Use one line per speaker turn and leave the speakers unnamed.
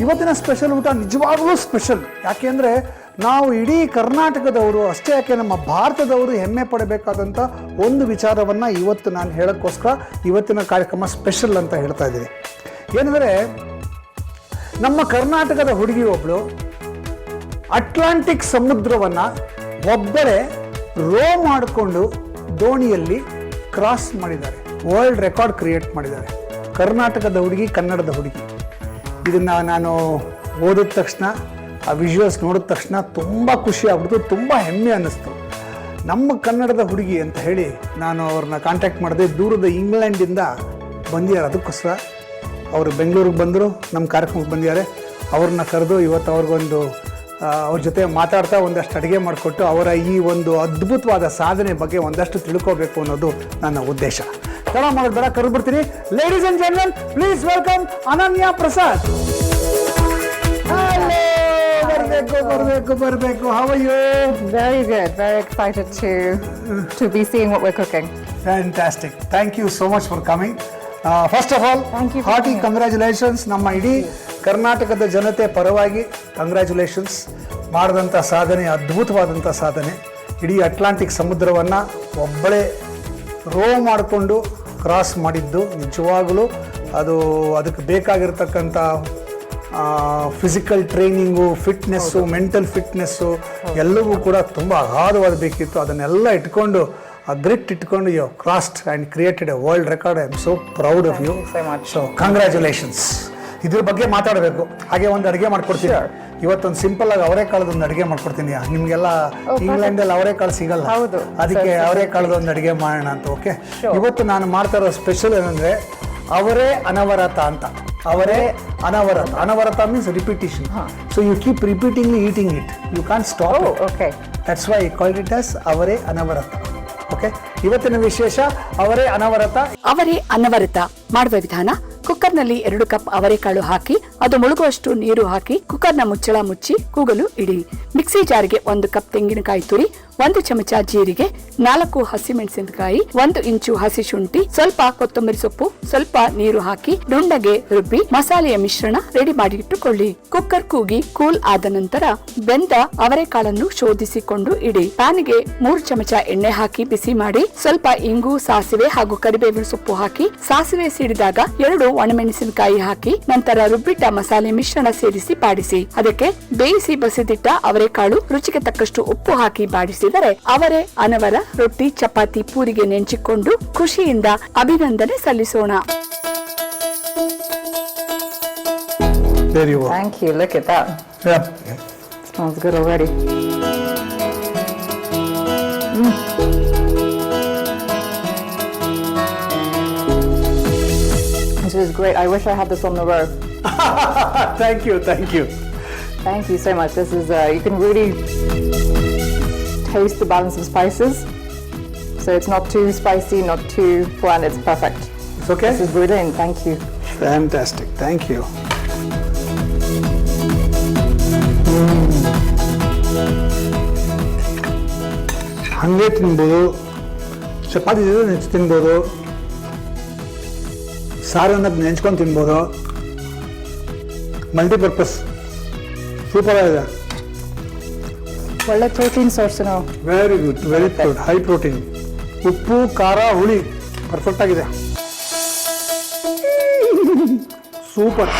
ಇವತ್ತಿನ ಸ್ಪೆಷಲ್ ಊಟ ನಿಜವಾಗ್ಲೂ ಸ್ಪೆಷಲ್. ಯಾಕೆಂದರೆ ನಾವು ಇಡೀ ಕರ್ನಾಟಕದವರು, ಅಷ್ಟೇ ಯಾಕೆ ನಮ್ಮ ಭಾರತದವರು ಹೆಮ್ಮೆ ಪಡಬೇಕಾದಂಥ ಒಂದು ವಿಚಾರವನ್ನು ಇವತ್ತು ನಾನು ಹೇಳೋಕ್ಕೋಸ್ಕರ ಇವತ್ತಿನ ಕಾರ್ಯಕ್ರಮ ಸ್ಪೆಷಲ್ ಅಂತ ಹೇಳ್ತಾ ಇದ್ದೀನಿ. ಏನಂದರೆ, ನಮ್ಮ ಕರ್ನಾಟಕದ ಹುಡುಗಿ ಒಬ್ಬಳು ಅಟ್ಲಾಂಟಿಕ್ ಸಮುದ್ರವನ್ನು ಒಬ್ಬರೇ ರೋ ಮಾಡಿಕೊಂಡು ದೋಣಿಯಲ್ಲಿ ಕ್ರಾಸ್ ಮಾಡಿದ್ದಾರೆ. ವರ್ಲ್ಡ್ ರೆಕಾರ್ಡ್ ಕ್ರಿಯೇಟ್ ಮಾಡಿದ್ದಾರೆ. ಕರ್ನಾಟಕದ ಹುಡುಗಿ, ಕನ್ನಡದ ಹುಡುಗಿ. ಇದನ್ನು ನಾನು ಓದಿದ ತಕ್ಷಣ, ಆ ವಿಜುವಲ್ಸ್ ನೋಡಿದ ತಕ್ಷಣ ತುಂಬ ಖುಷಿ ಆಗ್ಬಿಡ್ತು, ತುಂಬ ಹೆಮ್ಮೆ ಅನ್ನಿಸ್ತು. ನಮ್ಮ ಕನ್ನಡದ ಹುಡುಗಿ ಅಂತ ಹೇಳಿ ನಾನು ಅವ್ರನ್ನ ಕಾಂಟ್ಯಾಕ್ಟ್ ಮಾಡಿದೆ. ದೂರದ ಇಂಗ್ಲೆಂಡಿಂದ ಬಂದಿದ್ದಾರೆ. ಅದಕ್ಕೋಸ್ಕರ ಅವರು ಬೆಂಗಳೂರಿಗೆ ಬಂದರು, ನಮ್ಮ ಕಾರ್ಯಕ್ರಮಕ್ಕೆ ಬಂದಿದ್ದಾರೆ. ಅವ್ರನ್ನ ಕರೆದು ಇವತ್ತು ಅವ್ರಿಗೊಂದು ಅವ್ರ ಜೊತೆ ಮಾತಾಡ್ತಾ ಒಂದಷ್ಟು ಅಡುಗೆ ಮಾಡಿಕೊಟ್ಟು ಅವರ ಈ ಒಂದು ಅದ್ಭುತವಾದ ಸಾಧನೆ ಬಗ್ಗೆ ಒಂದಷ್ಟು ತಿಳ್ಕೋಬೇಕು ಅನ್ನೋದು ನನ್ನ ಉದ್ದೇಶ. ತಡ ಮಾಡೋದು ಬೇಡ ಕರೆದ್ಬಿಡ್ತೀನಿ. Ladies and gentle please welcome Ananya Prasad. ಬರ್ಬೇಕು ಬರಬೇಕು ಬರಬೇಕು. ಬರಬೇಕು how are you
Very good. Very excited to to be seeing what we're cooking.
Fantastic thank you so much for coming first of all
Thank you for
hearty
coming.
Congratulations ನಮ್ಮ ಇಡೀ ಕರ್ನಾಟಕದ ಜನತೆ ಪರವಾಗಿ congratulations ಮಾಡಿದಂಥ ಸಾಧನೆ ಅದ್ಭುತವಾದಂಥ ಸಾಧನೆ. ಇಡೀ ಅಟ್ಲಾಂಟಿಕ್ ಸಮುದ್ರವನ್ನು ಒಬ್ಬಳೇ ರೋ ಮಾಡಿಕೊಂಡು ಕ್ರಾಸ್ ಮಾಡಿದ್ದು. ನಿಜವಾಗಲೂ ಅದು ಅದಕ್ಕೆ ಬೇಕಾಗಿರ್ತಕ್ಕಂಥ physical training fitness mental fitness ಎಲ್ಲವೂ ಕೂಡ ತುಂಬ ಅಗಾಧವಾದ ಬೇಕಿತ್ತು. ಅದನ್ನೆಲ್ಲ ಇಟ್ಕೊಂಡು ಆ ಗ್ರಿಟ್ ಇಟ್ಕೊಂಡು you crossed and created a world record I am so proud of you.
So
congratulations ಇದ್ರ ಬಗ್ಗೆ ಮಾತಾಡಬೇಕು. ಹಾಗೆ ಒಂದು ಅಡುಗೆ ಮಾಡ್ಕೊಡ್ತೀನಿ. ಇವತ್ತೊಂದು ಸಿಂಪಲ್ ಆಗಿ ಅವರೆಕಾಳದ ಒಂದು ಅಡುಗೆ ಮಾಡ್ಕೊಡ್ತೀನಿ. ನಿಮಗೆಲ್ಲ ಇಂಗ್ಲೆಂಡಲ್ಲಿ ಅವರೆಕಾಳು ಸಿಗಲ್ಲ.
ಹೌದು.
ಅದಕ್ಕೆ ಅವರೆಕಾಳದ ಒಂದು ಅಡುಗೆ ಮಾಡೋಣ ಅಂತ ಓಕೆ ಇವತ್ತು ನಾನು ಮಾಡ್ತಾ ಇರೋ ಸ್ಪೆಷಲ್ ಏನಂದ್ರೆ ಅವರೇ ಅನವರತ ಅಂತ. ಅವರೇ ಅನವರತ. ಅನವರತ means repetition so you keep repeating eating it you can
stop okay
that's why quality it is ಅವರೇ ಅನವರತ. ಓಕೆ ಇವತ್ತಿನ ವಿಶೇಷ ಅವರೇ ಅನವರತ.
ಅವರೇ ಅನವರತ ಮಾಡುವ ವಿಧಾನ ಕುಕ್ಕರ್ನಲ್ಲಿ ಎರಡು ಕಪ್ ಅವರೆಕಾಳು ಹಾಕಿ, ಅದು ಮುಳುಗುವಷ್ಟು ನೀರು ಹಾಕಿ, ಕುಕ್ಕರ್ನ ಮುಚ್ಚಳ ಮುಚ್ಚಿ, ಕೂಗಲು ಇಡಿ. ಮಿಕ್ಸಿ ಜಾರ್ಗೆ ಒಂದು ಕಪ್ ತೆಂಗಿನಕಾಯಿ ತುರಿ, ಒಂದು ಚಮಚ ಜೀರಿಗೆ, ನಾಲ್ಕು ಹಸಿಮೆಣಸಿನಕಾಯಿ, ಒಂದು ಇಂಚು ಹಸಿ ಶುಂಠಿ, ಸ್ವಲ್ಪ ಕೊತ್ತಂಬರಿ ಸೊಪ್ಪು, ಸ್ವಲ್ಪ ನೀರು ಹಾಕಿ ನುಣ್ಣಗೆ ರುಬ್ಬಿ, ಮಸಾಲೆಯ ಮಿಶ್ರಣ ರೆಡಿ ಮಾಡಿ ಇಟ್ಟುಕೊಳ್ಳಿ ಕುಕ್ಕರ್ ಕೂಗಿ ಕೂಲ್ ಆದ ನಂತರ ಬೆಂದ ಅವರೆಕಾಳನ್ನು ಶೋಧಿಸಿಕೊಂಡು ಇಡಿ. ಪ್ಯಾನ್ಗೆ ಮೂರು ಚಮಚ ಎಣ್ಣೆ ಹಾಕಿ ಬಿಸಿ ಮಾಡಿ, ಸ್ವಲ್ಪ ಇಂಗು, ಸಾಸಿವೆ ಹಾಗೂ ಕರಿಬೇವಿನ ಸೊಪ್ಪು ಹಾಕಿ, ಸಾಸಿವೆ ಸಿಡಿದಾಗ ಎರಡು ಒಣಮೆಣಸಿನಕಾಯಿ ಹಾಕಿ ನಂತರ ರುಬ್ಬಿಟ್ಟ ಮಸಾಲೆ ಮಿಶ್ರಣ ಸೇರಿಸಿ ಬಾಡಿಸಿ ಅದಕ್ಕೆ ಬೇಯಿಸಿ ಬಸಿದಿಟ್ಟ ಅವರೆಕಾಳು ರುಚಿಗೆ ತಕ್ಕಷ್ಟು ಉಪ್ಪು ಹಾಕಿ ಬಾಡಿಸಿದರೆ ಅವರೇ ಅನವರ ರೊಟ್ಟಿ ಚಪಾತಿ ಪೂರಿಗೆ ನೆಂಚಿಕೊಂಡು ಖುಷಿಯಿಂದ ಅಭಿನಂದನೆ ಸಲ್ಲಿಸೋಣ
There you go.
Thank you. Look at that.
Yeah.
Smells good already. Mm. This is great. I wish I had this on the road.
Thank you, thank you.
Thank you so much. This is, uh, you can really taste the balance of spices. So it's not too spicy, not too bland, it's perfect.
It's okay?
This is brilliant. Thank you.
Fantastic, thank you. ಹಂಗೆ ತಿನ್ಬೋದು ಚಪಾತಿ ಜೊತೆ ನೆಂಚು ತಿನ್ಬೋದು ಸಾರನ್ನ ನೆಂಚ್ಕೊಂಡು ತಿನ್ಬೋದು. Multipurpose super ಆಗಿದೆ.
ಒಳ್ಳೆ protein source ನಾವು.
Very good very good high protein ಉಪ್ಪು ಖಾರ ಹುಳಿ. ಪರ್ಫೆಕ್ಟ್ ಆಗಿದೆ. ಸೂಪರ್